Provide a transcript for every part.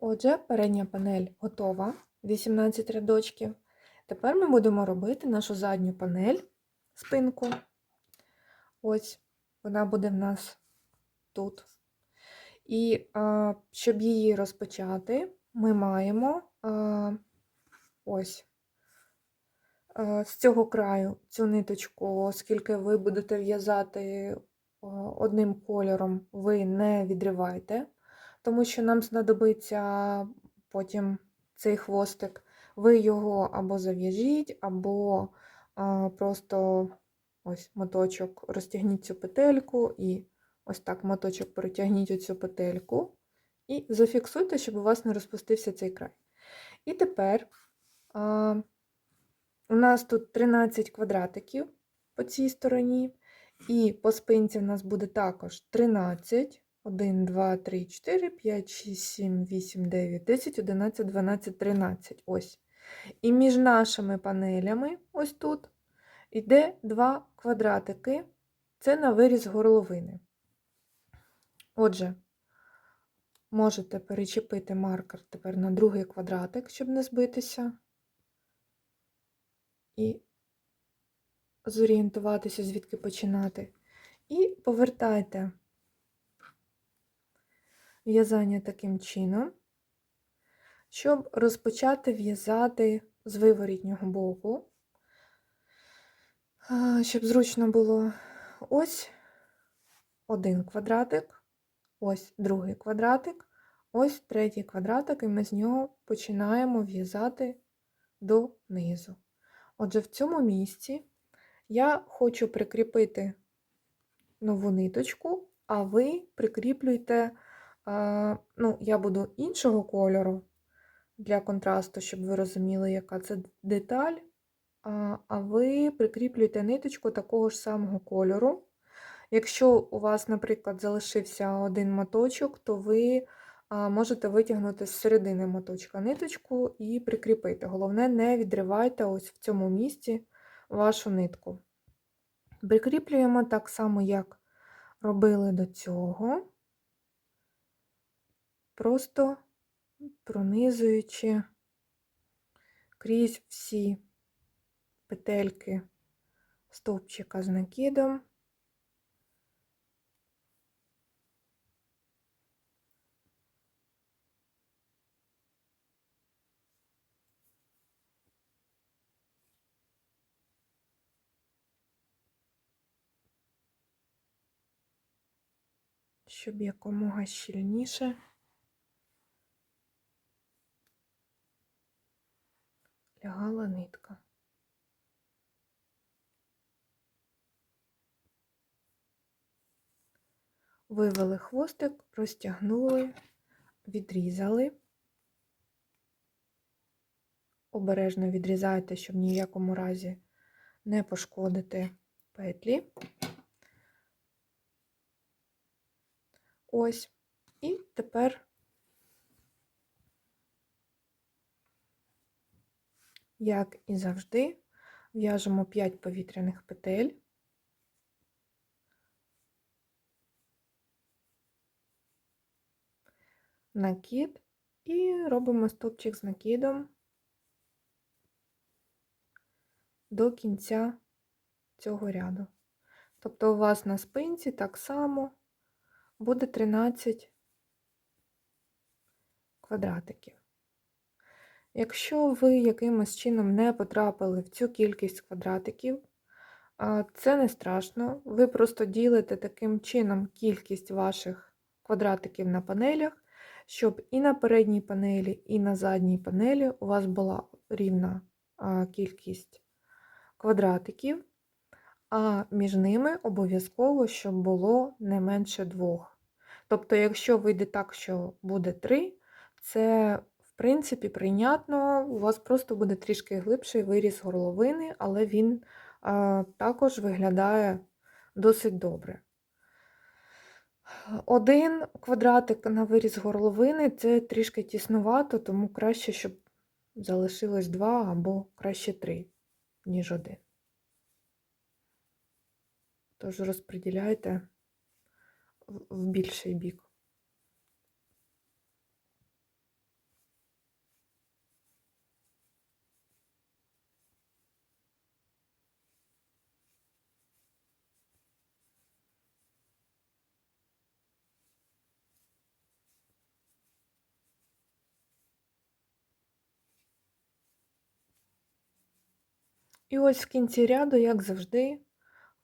Отже, передня панель готова, 18 рядочків. Тепер ми будемо робити нашу задню панель, спинку. Ось, вона буде в нас тут. І а, щоб її розпочати, ми маємо а, ось а, з цього краю цю ниточку, оскільки ви будете в'язати одним кольором, ви не відривайте, тому що нам знадобиться потім цей хвостик. Ви його або зав'яжіть, або а, просто ось моточок розтягніть цю петельку і ось так моточок перетягніть оцю петельку і зафіксуйте, щоб у вас не розпустився цей край. І тепер а, у нас тут 13 квадратиків по цій стороні, і по спинці у нас буде також 13. 1, 2, 3, 4, 5, 6, 7, 8, 9, 10, 11, 12, 13. Ось. І між нашими панелями, ось тут, йде два квадратики. Це на виріз горловини. Отже, можете перечепити маркер тепер на другий квадратик, щоб не збитися. І зорієнтуватися, звідки починати. І повертайте в'язання таким чином, щоб розпочати в'язати з виворітнього боку, щоб зручно було ось один квадратик, ось другий квадратик, ось третій квадратик, і ми з нього починаємо в'язати донизу. Отже, в цьому місці я хочу прикріпити нову ниточку, а ви прикріплюйте, ну, я буду іншого кольору для контрасту, щоб ви розуміли, яка це деталь. А ви прикріплюєте ниточку такого ж самого кольору. Якщо у вас, наприклад, залишився один моточок, то ви можете витягнути з середини моточка ниточку і прикріпити. Головне, не відривайте ось в цьому місці вашу нитку. Прикріплюємо так само, як робили до цього, просто пронизуючи крізь всі петельки стовпчика з накидом. щоб якомога щільніше лягала нитка. Вивели хвостик, розтягнули, відрізали. Обережно відрізайте, щоб в якому разі не пошкодити петлі. Ось. І тепер як і завжди, в'яжемо 5 повітряних петель. Накид і робимо стопчик з накидом до кінця цього ряду. Тобто у вас на спинці так само буде 13 квадратиків. Якщо ви якимось чином не потрапили в цю кількість квадратиків, це не страшно. Ви просто ділите таким чином кількість ваших квадратиків на панелях, щоб і на передній панелі, і на задній панелі у вас була рівна кількість квадратиків а між ними обов'язково, щоб було не менше двох. Тобто, якщо вийде так, що буде три, це, принципі, прийнятно, у вас просто буде трішки глибший виріз горловини, але він а, також виглядає досить добре. Один квадратик на виріз горловини це трішки тіснувато, тому краще, щоб залишилось два або краще три, ніж один. Тож розподіляйте в більший бік. І ось в кінці ряду, як завжди,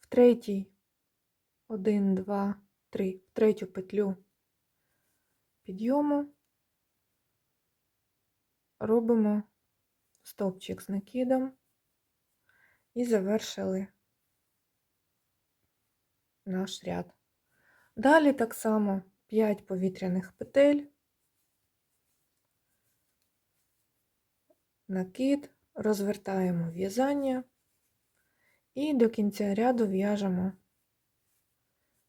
в третій, один, два, три, в третю петлю підйому робимо стовпчик з накидом і завершили наш ряд. Далі так само 5 повітряних петель, накид, розвертаємо в'язання і до кінця ряду в'яжемо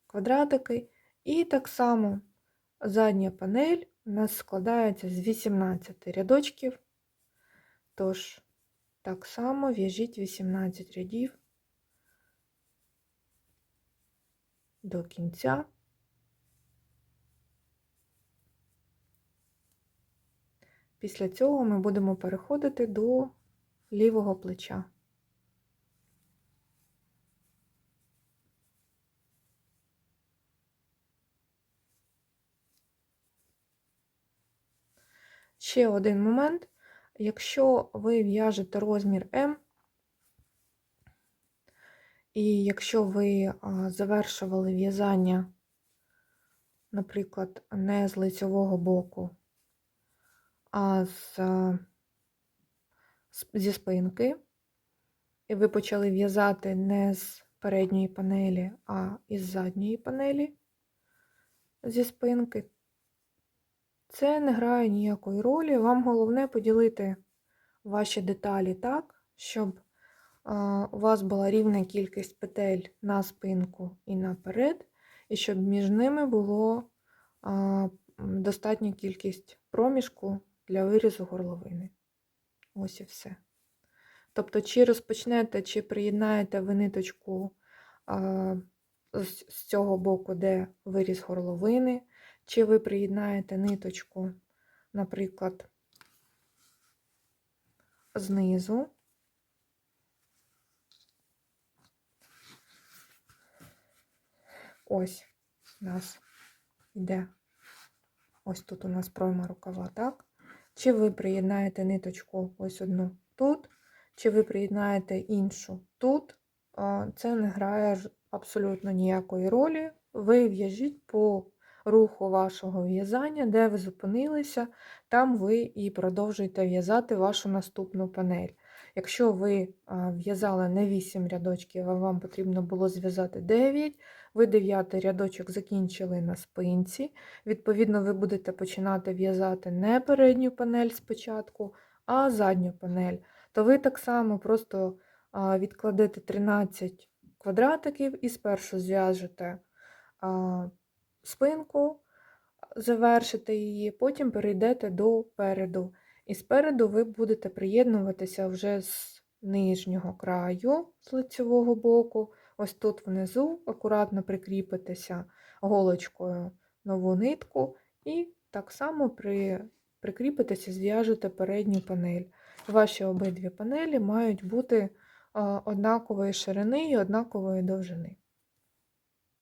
квадратики. І так само задня панель у нас складається з 18 рядочків, тож так само в'яжіть 18 рядів до кінця. Після цього ми будемо переходити до лівого плеча. Ще один момент. Якщо ви в'яжете розмір М, і якщо ви завершували в'язання, наприклад, не з лицевого боку, а, з- зі спинки, і ви почали в'язати не з передньої панелі, а із задньої панелі зі спинки, це не грає ніякої ролі. Вам головне поділити ваші деталі так, щоб у вас була рівна кількість петель на спинку і наперед, і щоб між ними було достатня кількість проміжку для вирізу горловини. Ось і все. Тобто, чи розпочнете, чи приєднаєте ви ниточку а, з, цього боку, де виріз горловини, чи ви приєднаєте ниточку, наприклад, знизу. Ось у нас йде, ось тут у нас пройма рукава, так? Чи ви приєднаєте ниточку ось одну тут, чи ви приєднаєте іншу тут, це не грає абсолютно ніякої ролі. Ви в'яжіть по руху вашого в'язання, де ви зупинилися, там ви і продовжуєте в'язати вашу наступну панель. Якщо ви в'язали не 8 рядочків, а вам потрібно було зв'язати 9, ви 9 рядочок закінчили на спинці. Відповідно, ви будете починати в'язати не передню панель спочатку, а задню панель. То ви так само просто відкладете 13 квадратиків і спершу зв'яжете спинку, завершите її, потім перейдете до переду. І спереду ви будете приєднуватися вже з нижнього краю, з лицевого боку. Ось тут внизу акуратно прикріпитеся голочкою нову нитку, і так само при, прикріпитеся, зв'яжете передню панель. Ваші обидві панелі мають бути однакової ширини і однакової довжини.